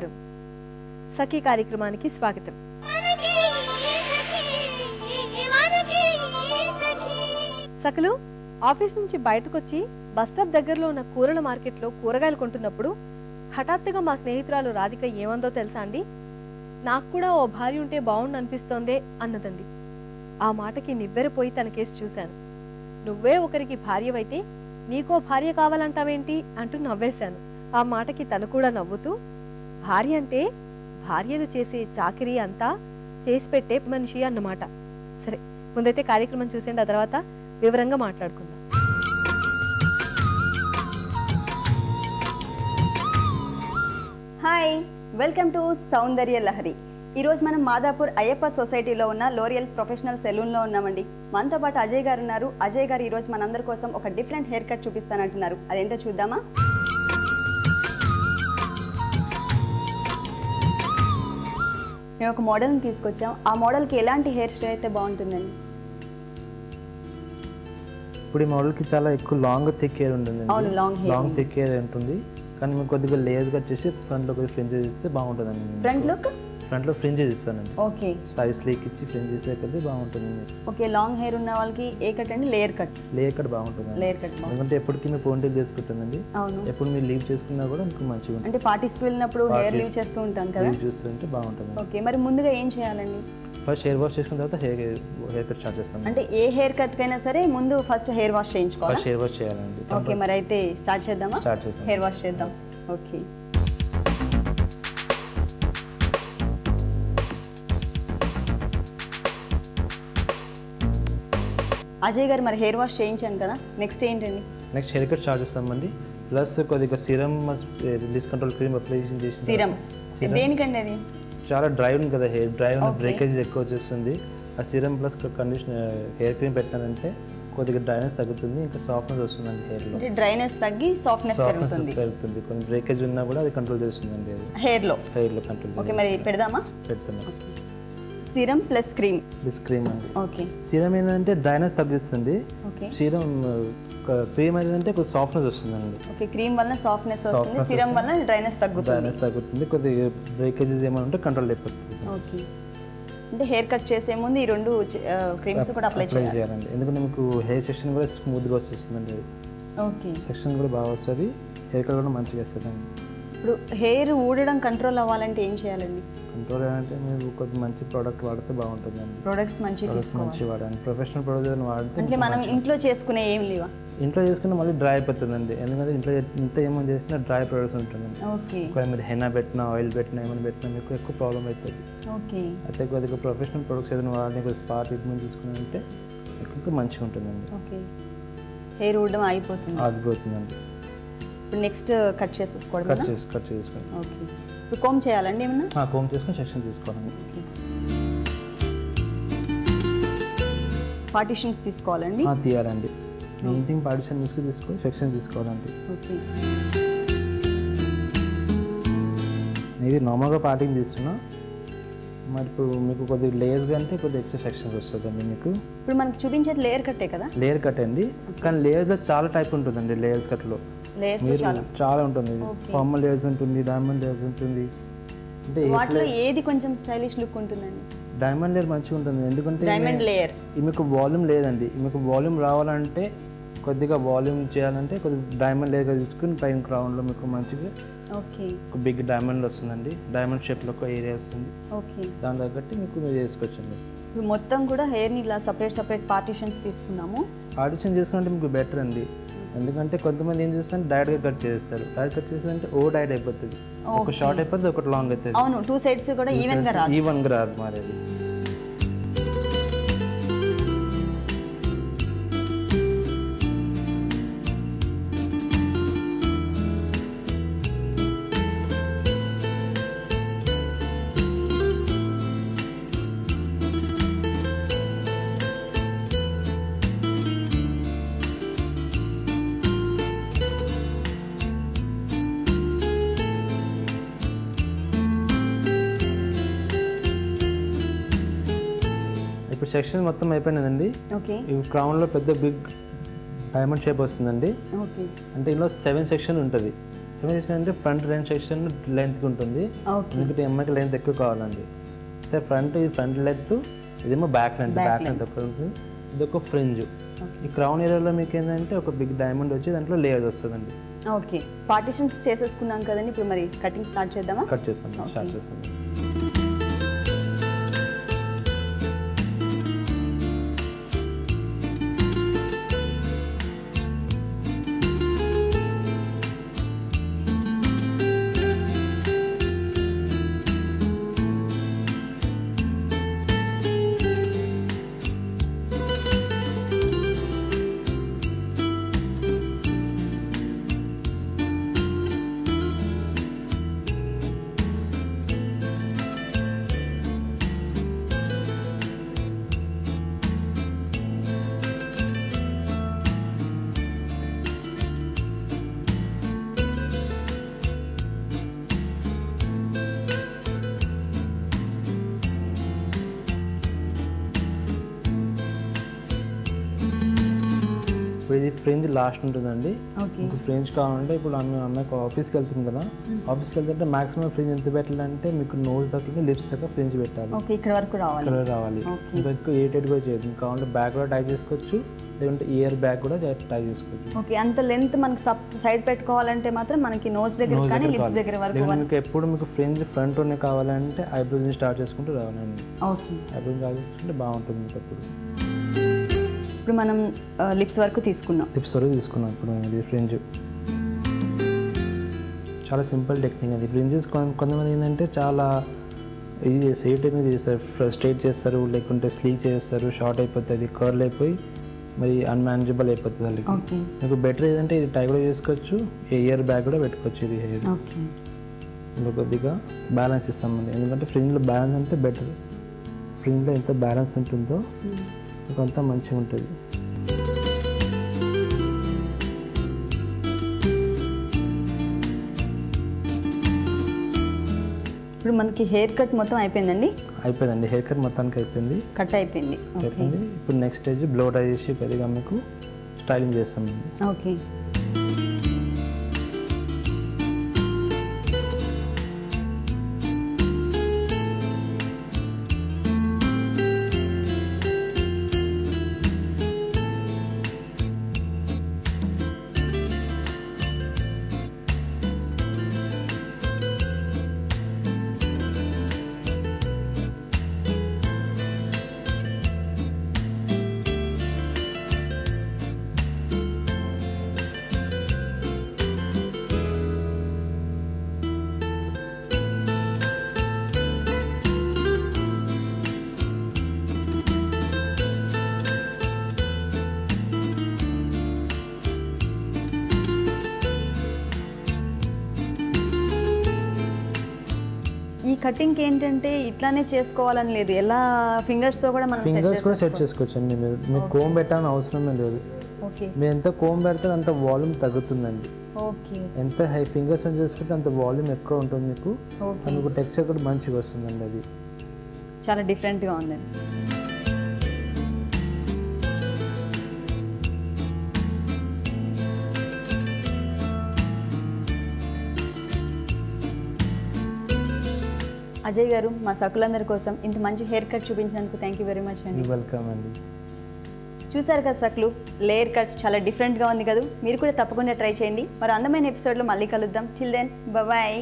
నమస్కారం. సఖీ కార్యక్రమానికి స్వాగతం. సకలు ఆఫీస్ నుంచి బయటకు వచ్చి బస్ స్టాప్ దగ్గరలో ఉన్న కూరల మార్కెట్లో కూరగాయలు కొంటున్నప్పుడు హఠాత్తుగా మా స్నేహితురాలు రాధిక ఏమందో తెలుసా అండి? నాకు కూడా ఓ భార్య ఉంటే బాగుండు అనిపిస్తోందే అన్నదండి. ఆ మాటకి నివ్వెరపోయి తన కేసు చూశాను. నువ్వే ఒకరికి భార్యవైతే నీకో భార్య కావాలంటావేంటి అంటూ నవ్వేశాను. ఆ మాటకి తను కూడా నవ్వుతూ భార్య అంటే భార్యలు చేసే చాకరీ అంతా చేసి పెట్టే మనిషి అన్నమాట. సరే ముందైతే కార్యక్రమం చూసేయండి ఆ తర్వాత వివరంగా మాట్లాడుకుందాం. Hi welcome to Soundarya Lahari. ఈరోజు మనం మాదాపూర్ అయ్యప్ప సొసైటీలో ఉన్న లోరియల్ ప్రొఫెషనల్ సెలూన్లో ఉన్నామండి. మనతో పాటు అజయ్ గారు ఉన్నారు. అజయ్ గారు ఈరోజు మనందరి కోసం ఒక డిఫరెంట్ హెయిర్ కట్ చూపిస్తానంటున్నారు. అదేంటో చూద్దామా? మేము ఒక మోడల్ని తీసుకొచ్చాం. ఆ మోడల్కి ఎలాంటి హెయిర్ స్టైల్ అయితే బాగుంటుందండి? ఇప్పుడు ఈ మోడల్కి చాలా ఎక్కువ లాంగ్ థిక్ హెయిర్ ఉంటుంది అవును, లాంగ్ ఉంది. థిక్ హెయిర్ ఉంటుంది. కానీ మీకు కొద్దిగా లేయర్స్ కట్ చేసి ఫ్రంట్లో కొద్దిగా ఫ్రింజెస్ ఇస్తే బాగుంటుందండి. Front look? ఫ్రంట్లో ఫ్రింజెస్ ఇస్తానండి. ఓకే. సైజ్ లీక్ ఇచ్చి ఫ్రింజ్ చేసే కొద్దిగా బాగుంటుంది. ఓకే లాంగ్ హెయిర్ ఉన్న వాళ్ళకి ఏ కట్ అండి? లేయర్ కట్ లేయర్ కట్ బాగుంటుంది లేయర్ కట్ ఎందుకంటే ఎప్పటికీ మీరు పోంటేల్ చేసుకుంటుందండి అవును. ఎప్పుడు మీరు లీవ్ చేసుకున్నా కూడా మీకు మంచిగా ఉంటుంది. అంటే పార్టీస్కి వెళ్ళినప్పుడు హెయిర్. లీవ్ చేస్తూ ఉంటాం కదా? లీవ్ చూస్తుంటే బాగుంటుంది. ఓకే మరి ముందుగా ఏం చేయాలండి? ఫస్ట్ హెయిర్ వాష్ చేసుకున్న తర్వాత హెయిర్ హెయిర్ కట్ స్టార్ట్ చేస్తాం అంటే ఏ హెయిర్ కట్ కైనా సరే ముందు ఫస్ట్ హెయిర్ వాష్ చేయించుకోవాలి? ఫస్ట్ హెయిర్ వాష్ చేయాలండి. ఓకే మరి అయితే స్టార్ట్ చేద్దామా? స్టార్ట్ చేద్దాం. హెయిర్ వాష్ చేద్దాం. ఓకే. అజయ్ గారు మరి హెయిర్ వాష్ చేయించాను కదా. నెక్స్ట్ ఏంటండి? నెక్స్ట్ హెయిర్ కట్ స్టార్ట్ చేస్తామండి ప్లస్ కొద్దిగా serum release control cream apply చేసిన సిరం. దేనికండి అది? చాలా డ్రై ఉంది కదా హెయిర్ డ్రై ఉన్న. బ్రేకేజ్ ఎక్కువ వచ్చేస్తుంది. ఆ serum plus conditioner hair cream పెట్టానంటే కొద్దిగా డ్రైనెస్ తగ్గుతుంది ఇంకా సాఫ్ట్నెస్ వస్తుందండి హెయిర్లో డ్రైనెస్ తగ్గి సాఫ్ట్నెస్ పెరుగుతుంది. పెరుగుతుంది. కొంచెం బ్రేకేజ్ ఉన్నా కూడా అది కంట్రోల్ చేస్తుందండి అది. హెయిర్లో హెయిర్లో కంట్రోల్ ఓకే మరి పెడదామా? పెడుతున్నాం serum plus cream. This cream అండి. ఓకే. సీరం ఏంటంటే డ్రైనెస్ తగ్గిస్తుంది. ఓకే. సీరం క్రీమ్ ఏంటంటే కొద్దిగా సాఫ్ట్నెస్ వస్తుందండి. ఓకే క్రీమ్ వల్ల సాఫ్ట్నెస్ వస్తుంది సిరం వల్ల డ్రైనెస్ తగ్గుతుంది. డ్రైనెస్ తగ్గుతుంది కొద్దిగా బ్రేకేజెస్ ఏమైనా ఉంటే కంట్రోల్ అయిపోతుంది ఓకే. అంటే హెయిర్ కట్ చేసే ముందు ఈ రెండు క్రీమ్స్ కూడా అప్లై అప్లై చేయాలి. చేయాలండి. ఎందుకంటే మీకు హెయిర్ సెక్షన్ కూడా స్మూత్గా వస్తుందండి. ఓకే. సెక్షన్ కూడా బాగా వస్తుంది. హెయిర్ కట్ కూడా మంచిగా వస్తుందండి. ఇప్పుడు హెయిర్ ఊడడం కంట్రోల్ అవ్వాలంటే ఏం చేయాలండి? కంట్రోల్ అంటే మీరు కొద్ది మంచి ప్రోడక్ట్ వాడితే బాగుంటుందండి. ప్రొడక్ట్స్ తీసుకోవాలి. మంచి వాడండి ప్రొఫెషనల్ ప్రోడక్ట్ వాడితే అంటే మనం ఇంట్లో చేసుకునే ఏం లేవా? ఇంట్లో చేసుకున్న మళ్ళీ డ్రై అయిపోతుందండి. ఎందుకంటే ఇంట్లో ఇంత ఏమైనా చేసినా డ్రై ప్రొడక్ట్స్ ఉంటుందండి. ఓకే. ఒకవేళ మీరు హెన్నా పెట్టినా ఆయిల్ పెట్టినా ఏమైనా పెట్టినా మీకు ఎక్కువ ప్రాబ్లం అవుతుంది ఓకే. అయితే కొద్దిగా ప్రొఫెషనల్ ప్రొడక్ట్స్ ఏదైనా వాడిని కొద్దిగా స్పా ట్రీట్మెంట్ తీసుకున్నారంటే ఇంకా మంచిగా ఉంటుందండి. ఓకే. హెయిర్ ఊడడం అయిపోతుంది ఆగిపోతుందండి. ఇప్పుడు నెక్స్ట్ కట్ చేసేసుకోవడం కట్ చేసి కట్ చేసుకోండి ఓకే ఇప్పుడు కోమ్ చేయాలండి ఏమన్నా? కోమ్ చేసుకొని సెక్షన్ తీసుకోవాలండి ఓకే పార్టిషన్స్ తీసుకోవాలండి? తీయాలండి. మెయిన్ థింగ్ పార్టిషన్ తీసుకుని తీసుకొని సెక్షన్ తీసుకోవాలండి. ఓకే ఇది నార్మల్గా పార్టింగ్ తీస్తున్నా. మరి ఇప్పుడు మీకు కొద్దిగా లేయర్స్ అంటే కొద్దిగా ఎక్స్ట్రా సెక్షన్స్ వస్తుందండి మీకు. ఇప్పుడు మనకి చూపించేది లేయర్ కట్టే కదా? లేయర్ కట్ అండి. కానీ లేయర్స్లో చాలా టైప్ ఉంటుందండి లేయర్స్ కట్లో చాలా. ఉంటుంది. ఫార్మల్ లేయర్స్ ఉంటుంది డైమండ్ లేయర్స్ ఉంటుంది. అంటే వాటిలో ఏది కొంచెం స్టైలిష్ లుక్ ఉంటుందండి? డైమండ్ లేయర్ మంచిగా ఉంటుంది. ఎందుకంటే డైమండ్ లేయర్. మీకు వాల్యూమ్ లేదండి. మీకు వాల్యూమ్ రావాలంటే కొద్దిగా వాల్యూమ్ చేయాలంటే కొద్దిగా డైమండ్ లేయర్ తీసుకుని పైన క్రౌన్లో మీకు మంచిగా ఓకే. ఒక బిగ్ డైమండ్ వస్తుందండి. డైమండ్ షేప్లో ఒక ఏరియా వస్తుంది. ఓకే. దాని తగ్గట్టు మీకు మీరు చేసుకోవచ్చండి ఇప్పుడు మొత్తం కూడా హెయిర్ని ఇలా సపరేట్ సపరేట్ పార్టిషన్స్ తీసుకున్నాము. ఆడిషన్ చేసుకుంటే మీకు బెటర్ అండి. ఎందుకంటే కొంతమంది ఏం చేస్తారు డైరెక్ట్గా కట్ చేస్తారు డైరెక్ట్ కట్ చేస్తారంటే ఓ డైట్ అయిపోతుంది. ఒక షార్ట్ అయిపోతుంది ఒకటి లాంగ్ అవుతుంది అవును టూ సైడ్స్ కూడా ఈవెన్గా రాదు. ఈవెన్గా రాదు మరి ఇప్పుడు సెక్షన్ మొత్తం అయిపోయినదండి. ఓకే. ఈ క్రౌన్లో పెద్ద బిగ్ డైమండ్ షేప్ వస్తుందండి. అంటే ఇందులో సెవెన్ సెక్షన్ ఉంటుంది. ఏం చేసానంటే ఫ్రంట్ లెంత్ సెక్షన్ లెంత్ ఉంటుంది. ఎందుకంటే అమ్మాయికి లెంత్ ఎక్కువ కావాలండి. అయితే ఫ్రంట్ ఇది ఫ్రంట్ లెంత్ ఇదేమో బ్యాక్ లెంత్ బ్యాక్ లెంత్ ఒక ఉంటుంది. ఇది ఒక ఫ్రింజ్ ఈ క్రౌన్ ఏరియాలో మీకు ఏంటంటే ఒక బిగ్ డైమండ్ వచ్చి దాంట్లో లేయర్ వస్తుందండి. ఓకే. పార్టిషన్స్ చేసేసుకున్నాం కదండి. ఇప్పుడు మరి కటింగ్ స్టార్ట్ చేద్దామా? కట్ చేస్తాం స్టార్ట్ చేస్తాం ఇప్పుడు ఇది ఫ్రింజ్ లాస్ట్ ఉంటుందండి. మీకు ఫ్రింజ్ కావాలంటే ఇప్పుడు అమ్మాయి అమ్మాయికి ఆఫీస్కి వెళ్తుంది కదా. ఆఫీస్కి వెళ్తుంటే మాక్సిమం ఫ్రింజ్ ఎంత పెట్టాలంటే మీకు నోస్ దగ్గర లిప్స్ దగ్గర ఫ్రింజ్ పెట్టాలి. ఇక్కడ వరకు రావాలి. ఇక్కడ రావాలి. ఇంకా ఎక్కువ ఎయిటెడ్ కూడా చేయదు ఇంకా కావాలంటే బ్యాక్ కూడా టై చేసుకోవచ్చు. లేదంటే ఇయర్ బ్యాక్ కూడా టై చేసుకోవచ్చు. ఓకే అంత లెంత్ మనకి సబ్ సైడ్ పెట్టుకోవాలంటే మాత్రం మనకి నోస్ దగ్గర కానీ లిప్స్. దగ్గర వరకు మీకు ఎప్పుడు మీకు ఫ్రింజ్ ఫ్రంట్ ఉన్న కావాలంటే ఐబ్రోస్ స్టార్ట్ చేసుకుంటూ రావాలండి. ఓకే. ఐబ్రోస్ స్టార్ట్ చేసుకుంటే బాగుంటుంది మీకు అప్పుడు. ఇప్పుడు మనం లిప్స్ వరకు తీసుకున్నాం. టిప్స్ వరకు తీసుకున్నాం. ఇప్పుడు ఇది ఫ్రింజ్. చాలా సింపుల్ టెక్నిక్ అది. ఫ్రింజెస్ కొంతమంది ఏంటంటే చాలా ఇది సేఫ్ టెక్నిక్ చేస్తారు? స్ట్రైట్ చేస్తారు లేకుంటే స్లీక్ చేస్తారు షార్ట్ అయిపోతుంది కర్ల్ అయిపోయి మరి అన్మేనేజబుల్ అయిపోతుంది వాళ్ళకి. మీకు బెటర్ ఏదంటే ఇది టై కూడా చేసుకోవచ్చు ఇయర్ బ్యాగ్ కూడా పెట్టుకోవచ్చు ఇది హెయిర్. ఇంకా కొద్దిగా బ్యాలెన్స్ ఇస్తామండి ఎందుకంటే ఫ్రింజ్లో బ్యాలెన్స్ అంటే బెటర్. ఫ్రింజ్లో ఎంత బ్యాలెన్స్ ఉంటుందో అంతా మంచిగా ఉంటుంది. ఇప్పుడు మనకి హెయిర్ కట్ మొత్తం అయిపోయిందండి? అయిపోయిందండి. హెయిర్ కట్ మొత్తానికి అయిపోయింది. కట్ అయిపోయింది. ఇప్పుడు నెక్స్ట్ స్టేజ్ బ్లో డ్రై చేసి కొద్దిగా మీకు స్టైలింగ్ చేస్తామండి ఓకే. కటింగ్ ఏంటంటే ఇట్లానే చేసుకోవాలని లేదు. ఎలా ఫింగర్స్తో కూడా మనం ఫింగర్స్ కూడా సెట్. చేసుకోవచ్చండి మీరు. మీకు కోమ్ పెట్టాలని అవసరమే లేదు. ఓకే మీరు ఎంత కోమ్ పెడితే అంత వాల్యూమ్ తగ్గుతుందండి. ఓకే ఎంత హై ఫింగర్స్ చేసుకుంటే అంత వాల్యూమ్ ఎక్కువ ఉంటుంది మీకు. మీకు టెక్స్చర్ కూడా మంచిగా వస్తుందండి అది. చాలా డిఫరెంట్గా ఉందండి. అజయ్ గారు మా సకులందరి కోసం ఇంత మంచి హెయిర్ కట్ చూపించినందుకు థ్యాంక్ యూ వెరీ మచ్ అండి. వెల్కమ్ అండి. చూసారు కదా సక్లు లేయర్ కట్ చాలా డిఫరెంట్గా ఉంది కదా. మీరు కూడా తప్పకుండా ట్రై చేయండి. మరి అందమైన ఎపిసోడ్లో మళ్ళీ కలుద్దాం. Chill then bye